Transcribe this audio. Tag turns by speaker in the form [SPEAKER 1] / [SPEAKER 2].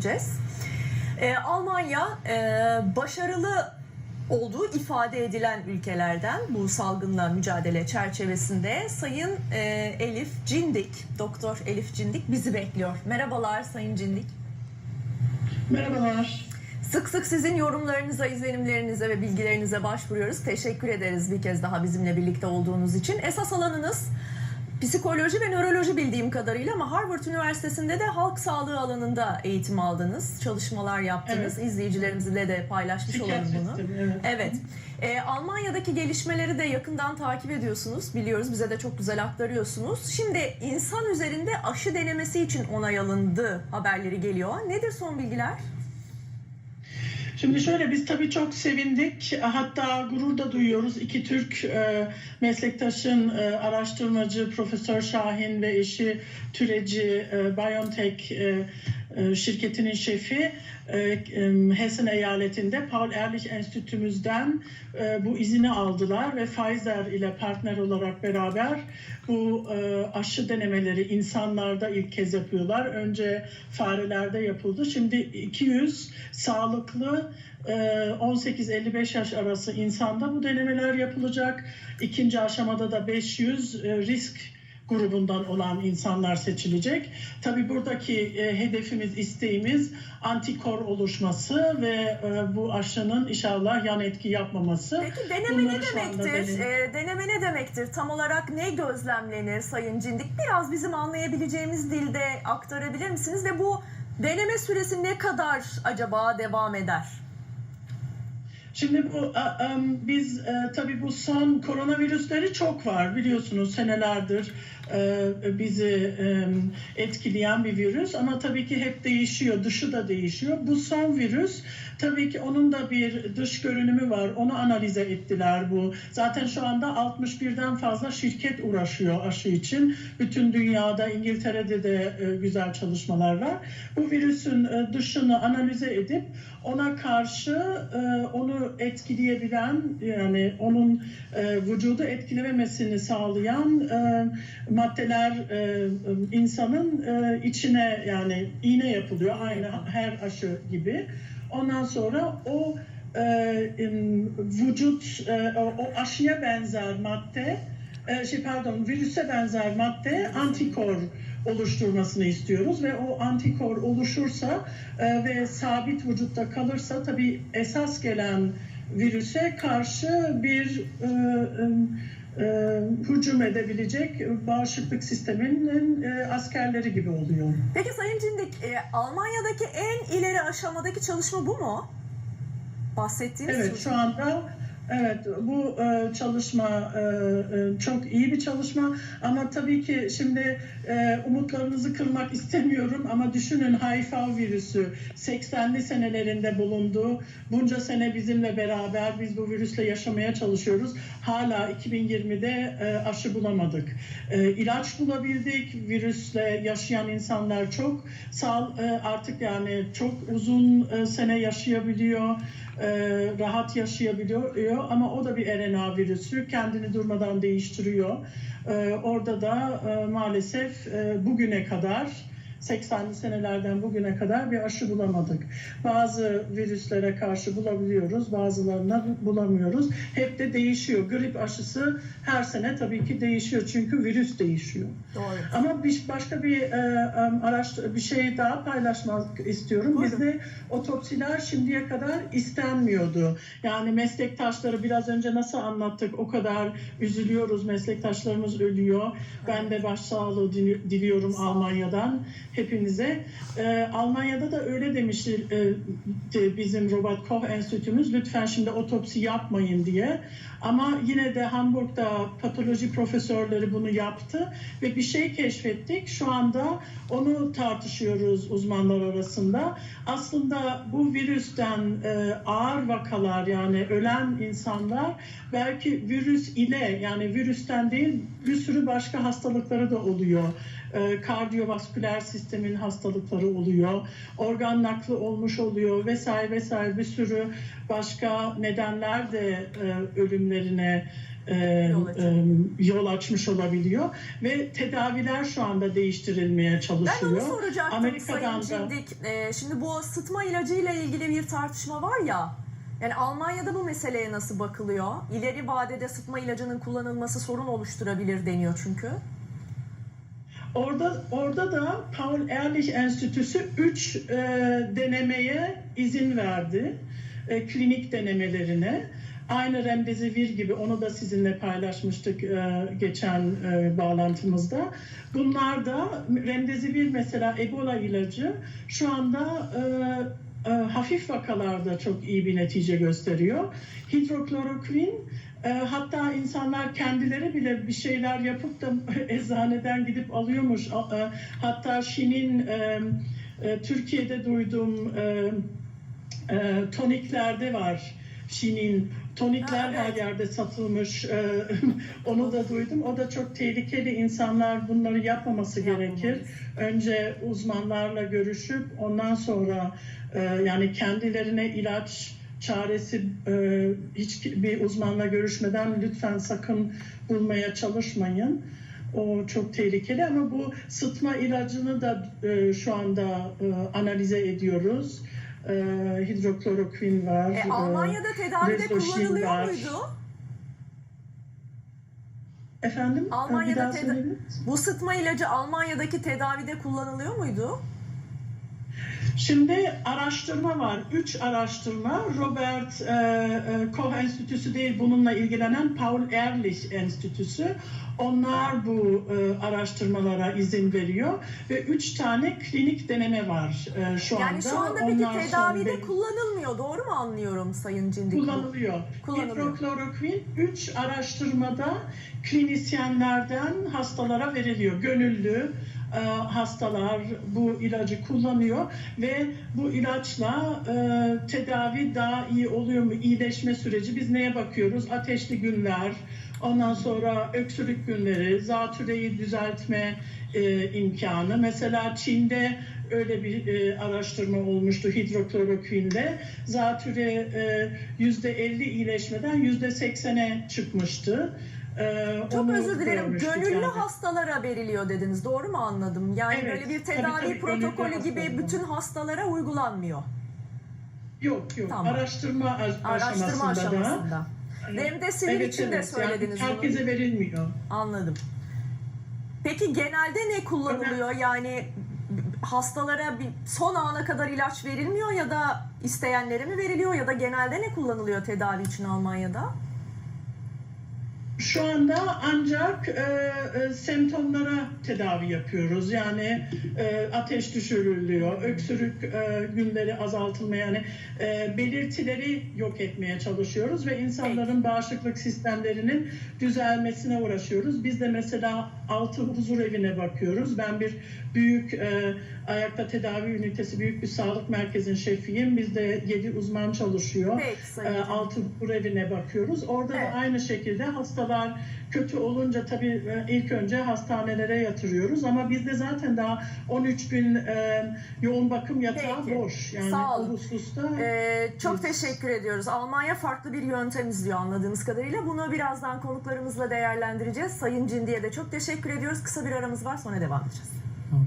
[SPEAKER 1] edeceğiz. Ee, Almanya e, başarılı olduğu ifade edilen ülkelerden bu salgınla mücadele çerçevesinde Sayın e, Elif Cindik, Doktor Elif Cindik bizi bekliyor. Merhabalar Sayın Cindik.
[SPEAKER 2] Merhabalar.
[SPEAKER 1] Sık sık sizin yorumlarınıza, izlenimlerinize ve bilgilerinize başvuruyoruz. Teşekkür ederiz bir kez daha bizimle birlikte olduğunuz için. Esas alanınız psikoloji ve nöroloji bildiğim kadarıyla ama Harvard Üniversitesi'nde de halk sağlığı alanında eğitim aldınız, çalışmalar yaptınız.
[SPEAKER 2] Evet.
[SPEAKER 1] İzleyicilerimizle de paylaşmış olalım bunu.
[SPEAKER 2] Psikiyatristim, evet.
[SPEAKER 1] Evet. Ee, Almanya'daki gelişmeleri de yakından takip ediyorsunuz. Biliyoruz bize de çok güzel aktarıyorsunuz. Şimdi insan üzerinde aşı denemesi için onay alındı haberleri geliyor. Nedir son bilgiler?
[SPEAKER 2] Şimdi şöyle biz tabii çok sevindik. Hatta gurur da duyuyoruz. İki Türk e, meslektaşın e, araştırmacı Profesör Şahin ve eşi Türeci e, BioNTech e, şirketinin şefi e, e, Hessen eyaletinde Paul Ehrlich Enstitümüzden e, bu izini aldılar ve Pfizer ile partner olarak beraber bu e, aşı denemeleri insanlarda ilk kez yapıyorlar. Önce farelerde yapıldı. Şimdi 200 sağlıklı e, 18-55 yaş arası insanda bu denemeler yapılacak. İkinci aşamada da 500 e, risk grubundan olan insanlar seçilecek. Tabii buradaki e, hedefimiz, isteğimiz antikor oluşması ve e, bu aşının inşallah yan etki yapmaması.
[SPEAKER 1] Peki deneme
[SPEAKER 2] Bunları
[SPEAKER 1] ne demektir? Ee, deneme ne demektir? Tam olarak ne gözlemlenir Sayın Cindik? Biraz bizim anlayabileceğimiz dilde aktarabilir misiniz? Ve bu deneme süresi ne kadar acaba devam eder?
[SPEAKER 2] Şimdi bu biz e, tabii bu son koronavirüsleri çok var biliyorsunuz senelerdir e, bizi etkileyen bir virüs ama tabii ki hep değişiyor dışı da değişiyor. Bu son virüs tabii ki onun da bir dış görünümü var onu analize ettiler bu. Zaten şu anda 61'den fazla şirket uğraşıyor aşı için. Bütün dünyada İngiltere'de de e, güzel çalışmalar var. Bu virüsün dışını analize edip ona karşı onu etkileyebilen yani onun e, vücudu etkilememesini sağlayan e, maddeler e, insanın e, içine yani iğne yapılıyor aynı her aşı gibi. Ondan sonra o e, vücut e, o aşıya benzer madde e, şey pardon virüse benzer madde antikor oluşturmasını istiyoruz ve o antikor oluşursa e, ve sabit vücutta kalırsa tabii esas gelen virüse karşı bir e, e, e, hücum edebilecek bağışıklık sisteminin e, askerleri gibi oluyor.
[SPEAKER 1] Peki Sayın Cindik, e, Almanya'daki en ileri aşamadaki çalışma bu mu? Bahsettiğiniz
[SPEAKER 2] Evet şu anda evet bu e, çalışma e, e, çok iyi bir çalışma ama tabii ki şimdi umutlarınızı kırmak istemiyorum ama düşünün HIV virüsü 80'li senelerinde bulundu. Bunca sene bizimle beraber biz bu virüsle yaşamaya çalışıyoruz. Hala 2020'de e, aşı bulamadık. E, bulabildik. Virüsle yaşayan insanlar çok sağ artık yani çok uzun sene yaşayabiliyor rahat yaşayabiliyor ama o da bir RNA virüsü kendini durmadan değiştiriyor. E, orada da e, maalesef e, bugüne kadar 80'li senelerden bugüne kadar bir aşı bulamadık. Bazı virüslere karşı bulabiliyoruz, bazılarına bulamıyoruz. Hep de değişiyor. Grip aşısı her sene tabii ki değişiyor çünkü virüs değişiyor.
[SPEAKER 1] Doğru.
[SPEAKER 2] Ama bir, başka bir e, em, araştır bir şey daha paylaşmak istiyorum.
[SPEAKER 1] Buyurun.
[SPEAKER 2] Bizde otopsiler şimdiye kadar istenmiyordu. Yani meslektaşları biraz önce nasıl anlattık o kadar üzülüyoruz. Meslektaşlarımız ölüyor. Ben de başsağlığı dili- diliyorum. Almanya'dan hepinize. E, Almanya'da da öyle demişti e, bizim Robert Koch Enstitümüz lütfen şimdi otopsi yapmayın diye. Ama yine de Hamburg'da patoloji profesörleri bunu yaptı ve bir şey keşfettik. Şu anda onu tartışıyoruz uzmanlar arasında. Aslında bu virüsten e, ağır vakalar yani ölen insanlar belki virüs ile yani virüsten değil bir sürü başka hastalıkları da oluyor. e, kardiyovasküler sistemin hastalıkları oluyor, organ nakli olmuş oluyor vesaire vesaire bir sürü başka nedenler de e, ölümlerine e, e, yol açmış olabiliyor ve tedaviler şu anda değiştirilmeye
[SPEAKER 1] Ben onu
[SPEAKER 2] çalışılıyor.
[SPEAKER 1] soracaktım
[SPEAKER 2] Amerika'dan
[SPEAKER 1] Sayın
[SPEAKER 2] da-
[SPEAKER 1] Cindik. Ee, şimdi bu sıtma ilacıyla ilgili bir tartışma var ya. Yani Almanya'da bu meseleye nasıl bakılıyor? İleri vadede sıtma ilacının kullanılması sorun oluşturabilir deniyor çünkü.
[SPEAKER 2] Orada orada da Paul Ehrlich Enstitüsü 3 denemeye izin verdi. E, klinik denemelerine. Aynı remdesivir gibi onu da sizinle paylaşmıştık e, geçen e, bağlantımızda. Bunlar da remdesivir mesela Ebola ilacı şu anda e, e, hafif vakalarda çok iyi bir netice gösteriyor. Hidroklorokvin e, hatta insanlar kendileri bile bir şeyler yapıp da eczaneden gidip alıyormuş. E, Hatta Şin'in e, e, Türkiye'de duyduğum e, e, toniklerde var. Şin'in tonikler
[SPEAKER 1] Ha, evet.
[SPEAKER 2] her yerde satılmış. E, onu da duydum. O da çok tehlikeli. İnsanlar bunları yapmaması gerekir. Önce uzmanlarla görüşüp ondan sonra e, yani kendilerine ilaç çaresi e, hiç bir uzmanla görüşmeden lütfen sakın bulmaya çalışmayın. O çok tehlikeli ama bu sıtma ilacını da e, şu anda e, analize ediyoruz. E, hidroklorokvin var.
[SPEAKER 1] E,
[SPEAKER 2] e,
[SPEAKER 1] Almanya'da tedavide kullanılıyor
[SPEAKER 2] var.
[SPEAKER 1] muydu?
[SPEAKER 2] efendim
[SPEAKER 1] Almanya'da teda-. Bu sıtma ilacı Almanya'daki tedavide kullanılıyor muydu?
[SPEAKER 2] Şimdi araştırma var. Üç araştırma. Robert e, e, Koch Enstitüsü değil bununla ilgilenen Paul Ehrlich Enstitüsü. Onlar bu e, araştırmalara izin veriyor ve üç tane klinik deneme var e, şu anda.
[SPEAKER 1] Yani şu anda peki
[SPEAKER 2] Onlar son
[SPEAKER 1] tedavide
[SPEAKER 2] bir-
[SPEAKER 1] kullanılmıyor. Doğru mu anlıyorum Sayın Cindik?
[SPEAKER 2] kullanılıyor. Hidroklorokvin 3 araştırmada klinisyenlerden hastalara veriliyor. Gönüllü hastalar bu ilacı kullanıyor ve bu ilaçla e, tedavi daha iyi oluyor mu? İyileşme süreci. Biz neye bakıyoruz? Ateşli günler, ondan sonra öksürük günleri, zatüreyi düzeltme e, imkanı. Mesela Çin'de öyle bir e, araştırma olmuştu hidroklorokvinle. Zatüre e, %50 iyileşmeden %80'e çıkmıştı. E,
[SPEAKER 1] Çok özür dilerim. Gönüllü
[SPEAKER 2] yani.
[SPEAKER 1] hastalara veriliyor dediniz. Doğru mu anladım? Yani
[SPEAKER 2] Evet,
[SPEAKER 1] böyle bir
[SPEAKER 2] tabii,
[SPEAKER 1] tedavi
[SPEAKER 2] tabii, gönüllü
[SPEAKER 1] protokolü gibi
[SPEAKER 2] hastalara.
[SPEAKER 1] bütün hastalara uygulanmıyor.
[SPEAKER 2] Yok yok
[SPEAKER 1] Tamam.
[SPEAKER 2] araştırma aş-
[SPEAKER 1] Araştırma
[SPEAKER 2] aşamasında da.
[SPEAKER 1] aşamasında. Remdesivir
[SPEAKER 2] Evet,
[SPEAKER 1] için de
[SPEAKER 2] evet.
[SPEAKER 1] söylediniz
[SPEAKER 2] yani
[SPEAKER 1] bunu.
[SPEAKER 2] herkese verilmiyor.
[SPEAKER 1] Anladım. Peki genelde ne kullanılıyor? Yani hastalara bir son ana kadar ilaç verilmiyor ya da isteyenlere mi veriliyor ya da genelde ne kullanılıyor tedavi için Almanya'da?
[SPEAKER 2] Şu anda ancak e, e, semptomlara tedavi yapıyoruz. Yani e, ateş düşürülüyor, öksürük e, günleri azaltılmaya yani e, belirtileri yok etmeye çalışıyoruz ve insanların bağışıklık sistemlerinin düzelmesine uğraşıyoruz. Biz de mesela altı huzur evine bakıyoruz. Ben bir büyük e, ayakta tedavi ünitesi, büyük bir sağlık merkezin şefiyim. Bizde yedi uzman çalışıyor.
[SPEAKER 1] Peki
[SPEAKER 2] E, altı huzur evine bakıyoruz. Orada
[SPEAKER 1] Evet.
[SPEAKER 2] da aynı şekilde hastalar kötü olunca tabii e, ilk önce hastanelere yatırıyoruz ama bizde zaten daha 13 bin e, yoğun bakım yatağı
[SPEAKER 1] Peki.
[SPEAKER 2] boş. Yani
[SPEAKER 1] Sağ olun.
[SPEAKER 2] o hususta
[SPEAKER 1] Ee, çok
[SPEAKER 2] Biz-
[SPEAKER 1] teşekkür ediyoruz. Almanya farklı bir yöntem izliyor anladığımız kadarıyla. Bunu birazdan konuklarımızla değerlendireceğiz. Sayın Cindi'ye de çok teşekkür ediyoruz. Kısa bir aramız var sonra devam edeceğiz.
[SPEAKER 3] Tamam.